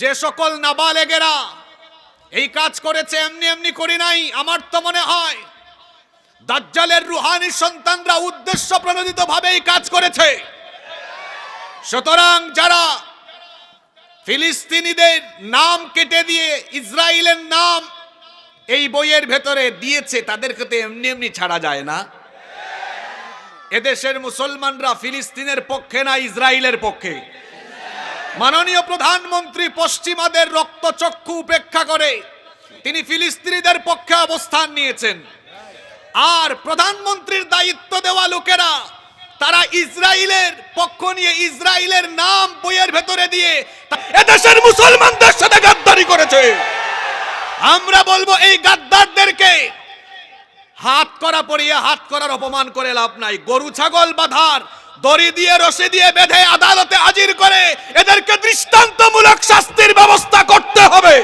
যে সকল নাবালেগেরা এই কাজ করেছে, এমনি এমনি করি নাই, আমার তো মনে হয় দাজ্জালের রুহানি সন্তানরা উদ্দেশ্য প্রণোদিত ভাবে এই কাজ করেছে। সুতরাং যারা ফিলিস্তিনিদের নাম কেটে দিয়ে ইসরায়েলের নাম এই বইয়ের ভেতরে দিয়েছে, তাদেরকে তো এমনি এমনি ছাড়া যায় না। এদেশের মুসলমানরা ফিলিস্তিনের পক্ষে না, ইসরায়েলের পক্ষে। মাননীয় প্রধানমন্ত্রী পশ্চিমাদের রক্তচক্ষু উপেক্ষা করে তিনি ফিলিস্তিনিদের পক্ষে অবস্থান নিয়েছেন। আর প্রধানমন্ত্রীর দায়িত্ব দেওয়া লোকেরা, তারা ইসরায়েলের পক্ষ নিয়ে ইসরায়েলের নাম বইয়ের ভেতরে দিয়ে এদেশের মুসলমানদের সাথে গাদ্দারি করেছে। আমরা বলব, এই গাদ্দারদেরকে হাত করা পড়িয়ে, হাত করার অপমান করে লাভ নাই। গরু, ছাগল, বাধার দড়ি দিয়ে, রশি দিয়ে বেঁধে আদালতে হাজির করে এদেরকে দৃষ্টান্তমূলক শাস্তির ব্যবস্থা করতে হবে।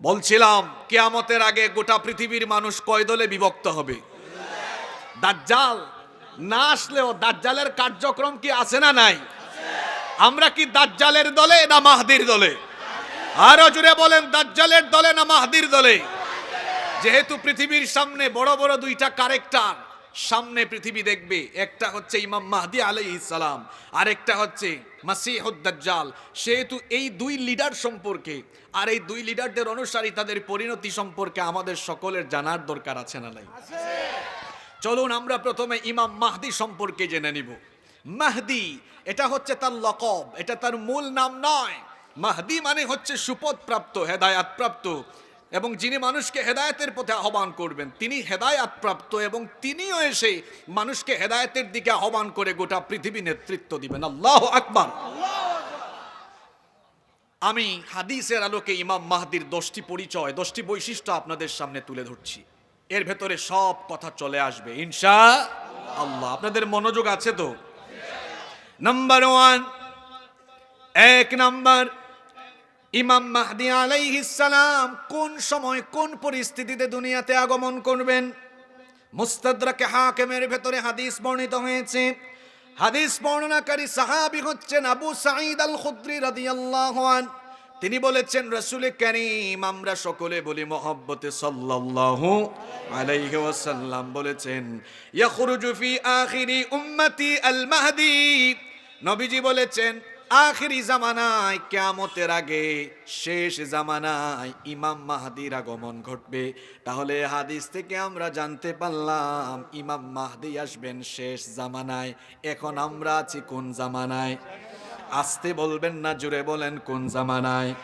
বলছিলাম, কেয়ামতের আগে গোটা পৃথিবীর মানুষ কয় দলে বিভক্ত হবে? দাজ্জাল, না আসলেও দাজ্জালের কার্যক্রম কি আছে না নাই? আমরা কি দাজ্জালের দলে না মাহদির দলে? আরও জুড়ে বলেন, দাজ্জালের দলে না মাহদির দলে? যেহেতু পৃথিবীর সামনে বড় বড় দুইটা কারেক্টার সামনে পৃথিবী দেখবে। একটা হচ্ছে ইমাম মাহদি আলাইহিস সালাম আরেকটা হচ্ছে মাসিহুদ দাজ্জাল। সেহেতু এই দুই লিডার সম্পর্কে আর এই দুই লিডারদের অনুসারী তাদের পরিণতি সম্পর্কে আমাদের সকলের জানার দরকার আছে না নাই? চলুন আমরা প্রথমে ইমাম মাহদি সম্পর্কে জেনে নিব। মাহদি এটা হচ্ছে তার লকব এটা তার মূল নাম নয়। মাহদি মানে হচ্ছে সুপদ প্রাপ্ত হেদায়াত প্রাপ্ত। এবং যিনি মানুষকে হেদায়তের পথে আহ্বান করবেন, তিনি হেদায়াত প্রাপ্ত এবং তিনিও এসে মানুষকে হেদায়তের দিকে আহ্বান করে গোটা পৃথিবী নেতৃত্ব দিবেন। আল্লাহ আকবার। আমি হাদিসের আলোকে ইমাম মাহাদির দশটি পরিচয়, দশটি বৈশিষ্ট্য আপনাদের সামনে তুলে ধরছি। এর ভেতরে সব কথা চলে আসবে, ইনশা আল্লাহ। আপনাদের মনোযোগ আছে তো? নাম্বার ওয়ান এক নাম্বার ইমাম মাহদি আলাইহিস সালাম কোন সময় কোন পরিস্থিতিতে দুনিয়াতে আগমন করবেন? মুস্তাদরাকে হাকিমের ভেতরে হাদিস বর্ণিত হয়েছে। হাদিস বর্ণনাকারী সাহাবি হচ্ছেন আবু সাঈদ আল খুদরি রাদিয়াল্লাহু আন। তিনি বলেছেন, রাসূল করিম, আমরা সকলে বলি মহব্বতে সাল্লাল্লাহু আলাইহি ওয়াসাল্লাম। বলেছেন, ইয়াখরুজু ফি আখিরি উম্মতি আল মাহদি নবীজি বলেছেন আখিরি জামানায়, কিয়ামতের আগে শেষ জামানায় ইমাম মাহাদির আগমন ঘটবে। তাহলে হাদিস থেকে আমরা জানতে পারলাম, ইমাম মাহাদি আসবেন শেষ জামানায়। এখন আমরা আছি কোন জামানায়? আসতে বলবেন না জুড়ে বলেন কোন জামানায়?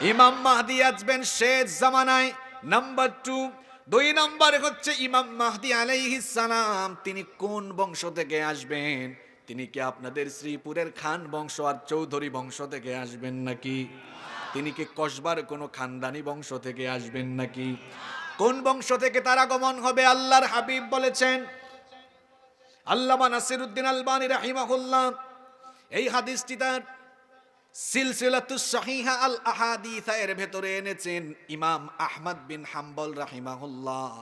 ইমাম মাহাদি আসবেন শেষ জামানায়। নাম্বার টু, দুই নম্বর হচ্ছে ইমাম মাহদি আলাইহিস সালাম, তিনি কোন বংশ থেকে আসবেন? তিনি কি আপনাদের শ্রীপুরের খান বংশ আর চৌধুরী বংশ থেকে আসবেন নাকি? তিনি কি কসবার কোনো খানদানি বংশ থেকে আসবেন নাকি? কোন বংশ থেকে তার আগমন হবে আল্লাহর হাবিব বলেছেন। আল্লামা নাসিরুদ্দিন আলবানী রাহিমাহুল্লাহ, এই হাদিসটি তার সিলসিলাতুস সহিহা আল আহাদিসা এর ভেতরে এনেছেন ইমাম আহমদ বিন হাম্বল রাহিমাহুল্লাহ।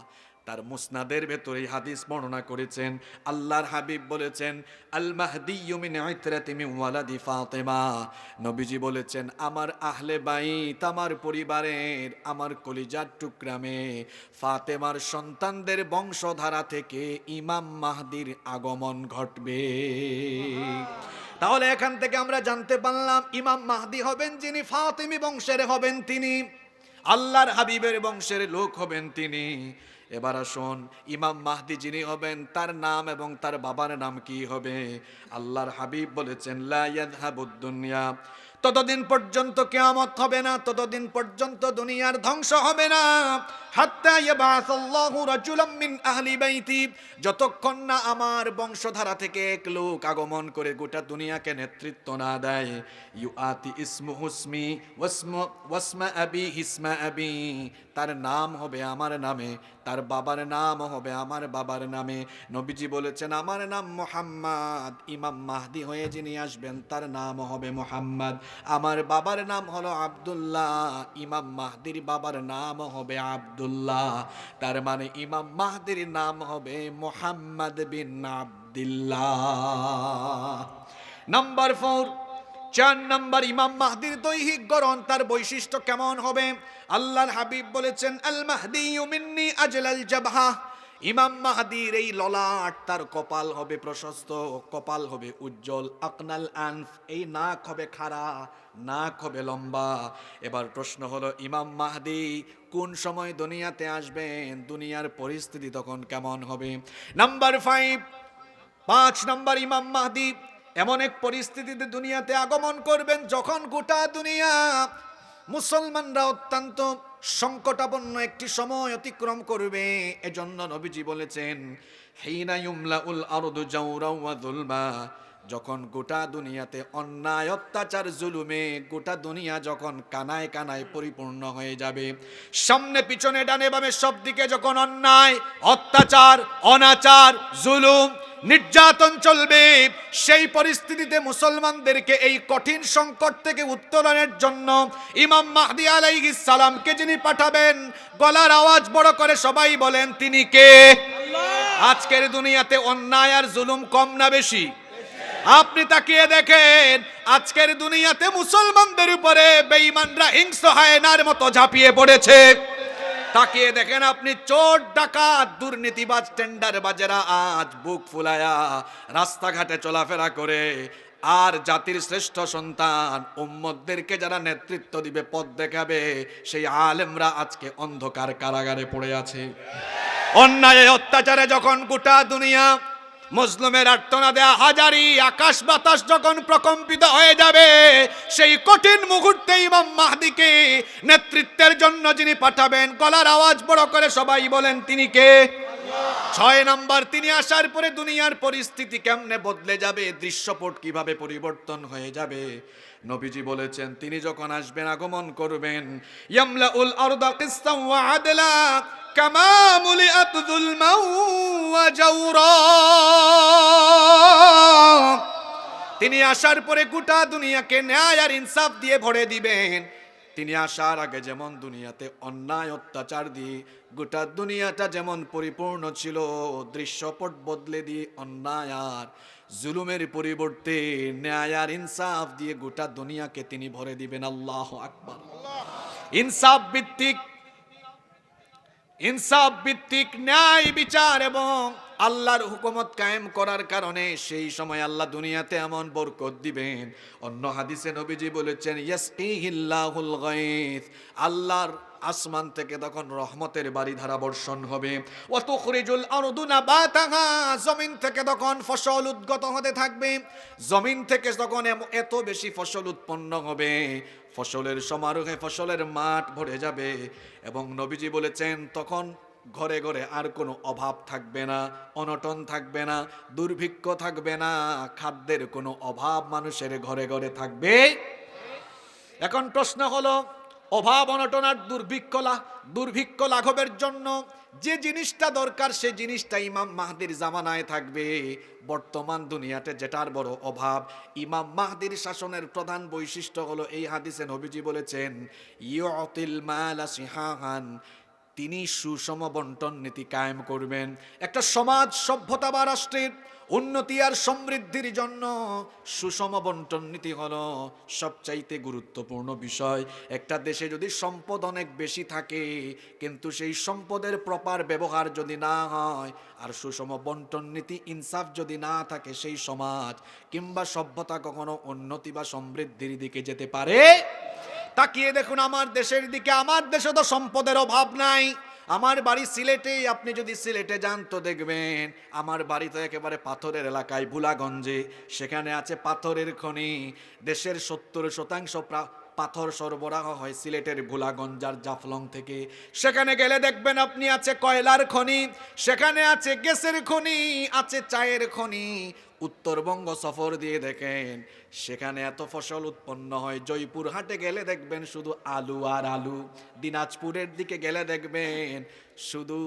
তার মুসনাদের ভেতরে হাদিস বর্ণনা করেছেন। আল্লাহর হাবিব বলেছেন আল মাহদি মিন ইতরাতি মিন ওয়ালাদি ফাতেমা। নবীজি বলেছেন, আমার আহলে বাইত আমার পরিবারের আমার কলিজার টুকরামে ফাতেমার সন্তানদের বংশধারা থেকে ইমাম মাহদির আগমন ঘটবে। তাহলে এখান থেকে আমরা জানতে পারলাম, ইমাম মাহদি হবেন যিনি, ফাতেমি বংশের হবেন তিনি। আল্লাহর হাবিবের বংশের লোক হবেন তিনি। এবার আসুন, ইমাম মাহদি যিনি হবেন, তার নাম এবং তার বাবার নাম কি হবে? আল্লাহর হাবিব বলেছেন, লা ইয়াযহাবুদ ততদিন পর্যন্ত কেয়ামত হবে না, ততদিন পর্যন্ত দুনিয়ার ধ্বংস হবে না। যতক্ষণ না আমার বংশধারা থেকে এক লোক আগমন করে গোটা দুনিয়াকে নেতৃত্ব না দেয় ইউ আতি ইসমু হুসমি ওয়াসমু আবি হিসমা আবি, তার নাম হবে আমার নামে, তার বাবার নাম হবে আমার বাবার নামে। নবীজি বলেছেন, আমার নাম মোহাম্মদ। ইমাম মাহদি হয়ে যিনি আসবেন, তার নাম হবে মোহাম্মদ। আমার বাবার নাম হলো আব্দুল্লাহ, ইমাম মাহদির বাবার নাম হবে আব্দুল্লাহ। তার মানে ইমাম মাহদির নাম হবে মোহাম্মদ বিন আবদুল্লাহ। নাম্বার ফোর চার নাম্বার ইমাম মাহদির দৈহিক গড়ন, তার বৈশিষ্ট্য কেমন হবে? আল্লাহর হাবিব বলেছেন, আল মাহদি ইউমিন্নি আজলাল জাবহা। ইমাম মাহাদির এই ললাট তার কপাল হবে প্রশস্ত, কপাল হবে উজ্জ্বল। আকনাল আনফ, এই নাক হবে খাড়া, নাক হবে লম্বা। এবার প্রশ্ন হলো, ইমাম মাহদি কোন সময় দুনিয়াতে আসবেন? দুনিয়ার পরিস্থিতি তখন কেমন হবে? নাম্বার ফাইভ পাঁচ নম্বর ইমাম মাহদি এমন এক পরিস্থিতিতে দুনিয়াতে আগমন করবেন যখন গোটা দুনিয়া মুসলমানরা অত্যন্ত সংকটাপন্ন একটি সময় অতিক্রম করবে। এজন্য নবীজি বলেছেন, হিনা ইউমলাউল আরদু ওয়া যুলমা। যখন গোটা দুনিয়াতে অন্যায়, অত্যাচার, জুলুমে গোটা দুনিয়া যখন কানায় কানায় পরিপূর্ণ হয়ে যাবে, সামনে পিছনে ডানে বামে সব দিকে যখন অন্যায়, অত্যাচার, অনাচার, জুলুম নির্যাতন চলবে। সেই পরিস্থিতিতে মুসলমানদেরকে এই কঠিন সংকট থেকে উত্তরণের জন্য ইমাম মাহদি আলাইহিস সালামকে যিনি পাঠাবেন গলার আওয়াজ বড় করে সবাই বলেন তিনি কে? আজকের দুনিয়াতে অন্যায় আর জুলুম কম না বেশি। আপনি তাকিয়ে দেখেন আজকের দুনিয়াতে মুসলমানদের উপরে বেঈমানরা হিংস্র হায়নার মতো ঝাঁপিয়ে পড়েছে। তাকিয়ে দেখেন আপনি চোর, ডাকাত দুর্নীতিবাজ টেন্ডার বাজেরা, আজ বুক ফুলায়া রাস্তাঘাটে চলাফেরা করে। আর জাতির শ্রেষ্ঠ সন্তান উম্মতদেরকে যারা নেতৃত্ব দিবে, পথ দেখাবে, সেই আলেমরা আজকে অন্ধকার কারাগারে পড়ে আছে। অন্যায় অত্যাচারে যখন গোটা দুনিয়া মুসলিমের দেয়া হাজারি আকাশ বাতাস যখন প্রকম্পিত হয়ে যাবে, সেই কঠিন মুহূর্তে ইমাম মাহদিকে নেতৃত্বের জন্য যিনি পাঠাবেন, গলার আওয়াজ বড় করে সবাই বলেন, তিনি কে? ছয় নাম্বার, তিনি আসার পরে দুনিয়ার পরিস্থিতি কেমনে বদলে যাবে? দৃশ্যপট কীভাবে পরিবর্তন হয়ে যাবে? নবীজি বলেছেন, তিনি যখন আসবেন, আগমন করবেন। ইয়ামলাউল আরদা কিসতাম ওয়া আদলা মুলিআত যুলমান ওয়া জাওরা তিনি আসার পরে গোটা দুনিয়াকে ন্যায় আর ইনসাফ দিয়ে ভরে দিবেন। তিনি আসার আগে যেমন দুনিয়াতে অন্যায়, অত্যাচার দিয়ে গোটা দুনিয়াটা যেমন পরিপূর্ণ ছিল, দৃশ্যপট বদলে দিয়ে অন্যায় আর জুলুমের পরিবর্তে ন্যায় আর ইনসাফ দিয়ে গোটা দুনিয়াকে তিনি ভরে দিবেন। আল্লাহ আকবার। ইনসাফ ভিত্তিক ইনসাফ ভিত্তিক ন্যায় বিচার এবং আল্লাহর হুকুমত কায়েম করার কারণে সেই সময় আল্লাহ দুনিয়াতে এমন বরকত দিবেন। অন্য হাদিসে নবীজি বলেছেন, ইয়াসকিহিল্লাহুল গায়থ আল্লাহর আসমান থেকে তখন রহমতের বাড়ি ধারা বর্ষণ হবে। ওয়াতুখরিজুল আরদু নাবাতাহা, জমিন থেকে তখন ফসল উদ্গত হতে থাকবে। জমিন থেকে তখন এত বেশি ফসল উৎপন্ন হবে। ফসলের সমারোহে ফসলের মাঠ ভরে যাবে এবং নবীজি বলেছেন, তখন ঘরে ঘরে আর কোনো অভাব থাকবে না, অনটন থাকবে না, দুর্ভিক্ষ থাকবে না, খাদ্যের কোনো অভাব মানুষের ঘরে ঘরে থাকবে। এখন প্রশ্ন হলো অভাব অনটনার দুর্ভিক্ষ দুর্ভিক্ষ লাঘবের জন্য যে জিনিসটা দরকার, সে জিনিসটা ইমাম মাহদির জামানায় থাকবে। বর্তমান দুনিয়াতে যেটার বড় অভাব, ইমাম মাহদির শাসনের প্রধান বৈশিষ্ট্য হলো এই হাদিসে নবীজি বলেছেন ইয়তিল মালা সিহাহান তিনি সুষম বন্টন নীতি কায়েম করবেন। একটা সমাজ সভ্যতা বা রাষ্ট্রের উন্নতি আর সমৃদ্ধির জন্য সুষম বন্টন নীতি হলো সবচাইতে গুরুত্বপূর্ণ বিষয়। একটা দেশে যদি সম্পদ অনেক বেশি থাকে, কিন্তু সেই সম্পদের প্রপার ব্যবহার যদি না হয়, আর সুষম বন্টন নীতি ইনসাফ যদি না থাকে সেই সমাজ, কিংবা সভ্যতা কখনো উন্নতি বা সমৃদ্ধির দিকে যেতে পারে? তাকিয়ে দেখুন, আমার দেশের দিকে, আমার দেশে তো সম্পদের অভাব নাই। আমার বাড়ি সিলেটে আপনি যদি সিলেটে যান তো দেখবেন, আমার বাড়ি তো একেবারে পাথরের এলাকায়, ভুলাগঞ্জে। সেখানে আছে পাথরের খনি। দেশের সত্তর শতাংশ পাথর সরবরাহ হয় সিলেটের ভোলাগঞ্জার জাফলং থেকে। সেখানে গেলে দেখবেন, আপনি আছে কয়লার খনি, সেখানে আছে গ্যাসের খনি, আছে চায়ের খনি। উত্তরবঙ্গ সফর দিয়ে দেখেন, সেখানে এত ফসল উৎপন্ন হয়। জয়পুর হাটে গেলে দেখবেন শুধু আলু আর আলু। দিনাজপুরের দিকে গেলে দেখবেন শুধু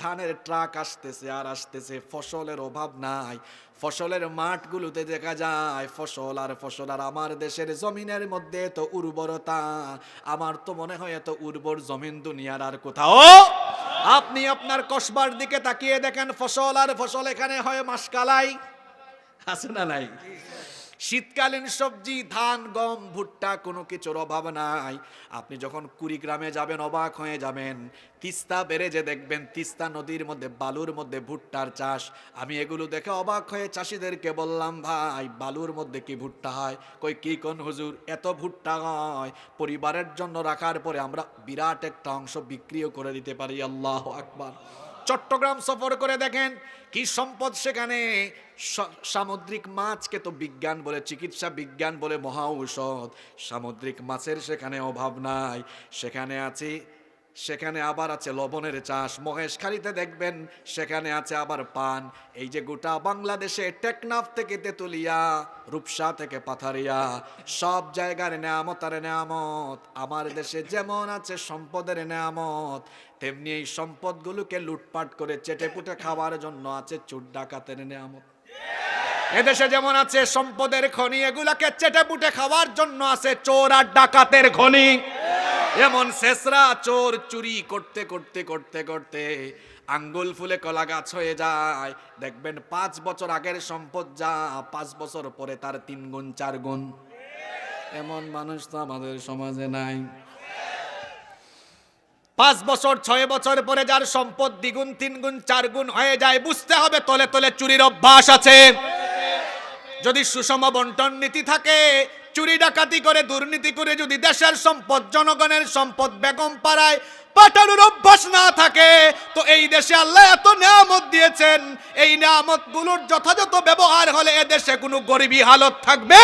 ধানের ট্রাক আসতেছে আর আসতেছে, ফসলের অভাব নাই। ফসলের মাঠগুলোতে দেখা যায়, ফসল আর ফসল আর আমার দেশের জমিনের মধ্যে এত উর্বরতা। আমার তো মনে হয় এত উর্বর জমিন দুনিয়ার আর কোথাও। আপনি আপনার কসবার দিকে তাকিয়ে দেখেন, ফসল আর ফসল এখানে হয় মাসকালাই। আছে না নাই? শীতকালীন সবজি, ধান, গম, ভুট্টা কোনো কিছুর অভাব নাই। আপনি যখন কুড়িগ্রামে যাবেন, অবাক হয়ে যাবেন। তিস্তা বেড়ে যে দেখবেন, তিস্তা নদীর মধ্যে, বালুর মধ্যে ভুট্টার চাষ। আমি এগুলো দেখে অবাক হয়ে চাষিদেরকে বললাম, ভাই, বালুর মধ্যে কি ভুট্টা হয়? কই, কি কোন হুজুর, এত ভুট্টা হয়। পরিবারের জন্য রাখার পরে আমরা বিরাট একটা অংশ বিক্রিও করে দিতে পারি, আল্লাহ আকবার। চট্টগ্রাম সফর করে দেখেন কি সম্পদ সেখানে। সামুদ্রিক মাছকে তো বিজ্ঞান বলে, চিকিৎসা বিজ্ঞান বলে মহা ঔষধ। সামুদ্রিক মাছের সেখানে অভাব নাই। সেখানে আছে সেখানে আবার আছে লবণের চাষ। মহেশখালীতে দেখবেন সেখানে আছে আবার পান। এই যে গোটা বাংলাদেশে টেকনাফ থেকে তেতুলিয়া, রূপসা থেকে পাথারিয়া, সব জায়গার নেয়ামত আর নেয়ামত, আমার দেশে যেমন আছে সম্পদের নেয়ামত, তেমনি এই সম্পদগুলোকে লুটপাট করে চেটেপুটে খাওয়ার জন্য আছে চুট ডাকাতের নেয়ামত। এদেশে যেমন আছে সম্পদের খনি, এগুলাকে চেটেপুটে খাওয়ার জন্য আছে চোর আর ডাকাতের খনি। এমন শেষরা চোর চুরি করতে করতে করতে করতে আঙ্গুল ফুলে কলা গাছ হয়ে যায়। দেখবেন পাঁচ বছর আগের সম্পদ যা, পাঁচ বছর পরে তার তিন গুণ, চার গুণ। এমন মানুষ তো আমাদের সমাজে নাই। পাঁচ বছর, ছয় বছর পরে যার সম্পদ দ্বিগুণ, তিন গুণ, চার গুণ হয়ে যায়, বুঝতে হবে তলে তলে চুরির অভ্যাস আছে। যদি সুষম বন্টন নীতি থাকে চুরি ডাকাতি করে, দুর্নীতি করে যদি দেশের সম্পদ, জনগণের সম্পদ বেগম পাড়ায় পাঠানোর অভ্যাস না থাকে, তো এই দেশে আল্লাহ এত নিয়ামত দিয়েছেন। এই নিয়ামতগুলোর যথাযথ ব্যবহার হলে এদেশে কোনো গরিবী হালত থাকবে?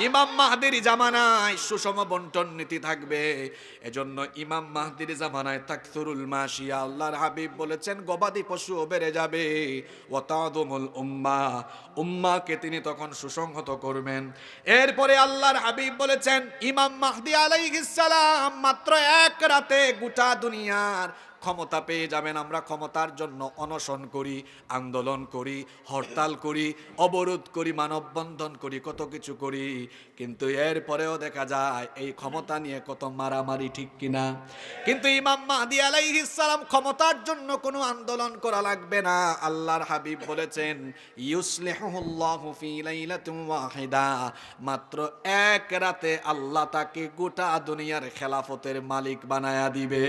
ইমাম মাহদির জামানায় সুষম বন্টন নীতি থাকবে। এজন্য ইমাম মাহদির জামানায় তাকসুরুল মাসিয়া আল্লাহর হাবিব বলেছেন, গবাদি পশু বেড়ে যাবে। ওয়াতাদুমুল উম্মা, উম্মাকে তিনি তখন সুসংহত করবেন। এরপরে আল্লাহর হাবিব বলেছেন, ইমাম মাহদি আলাইহিস সালাম মাত্র এক রাতে গোটা দুনিয়ার ক্ষমতা পেয়ে যাবেন, আমরা ক্ষমতার জন্য অনশন করি, আন্দোলন করি, হরতাল করি, অবরোধ করি, মানববন্ধন করি, কত কিছু করি। কিন্তু এর পরেও দেখা যায়, এই ক্ষমতা নিয়ে কত মারামারি ঠিক কিনা। কিন্তু ইমাম মাহদি আলাইহিস সালাম ক্ষমতার জন্য কোনো আন্দোলন করা লাগবে না। আল্লাহর হাবিব বলেছেন ইউসলিহুল্লাহু মাত্র এক রাতে আল্লাহ তাকে গোটা দুনিয়ার খেলাফতের মালিক বানায়া দিবে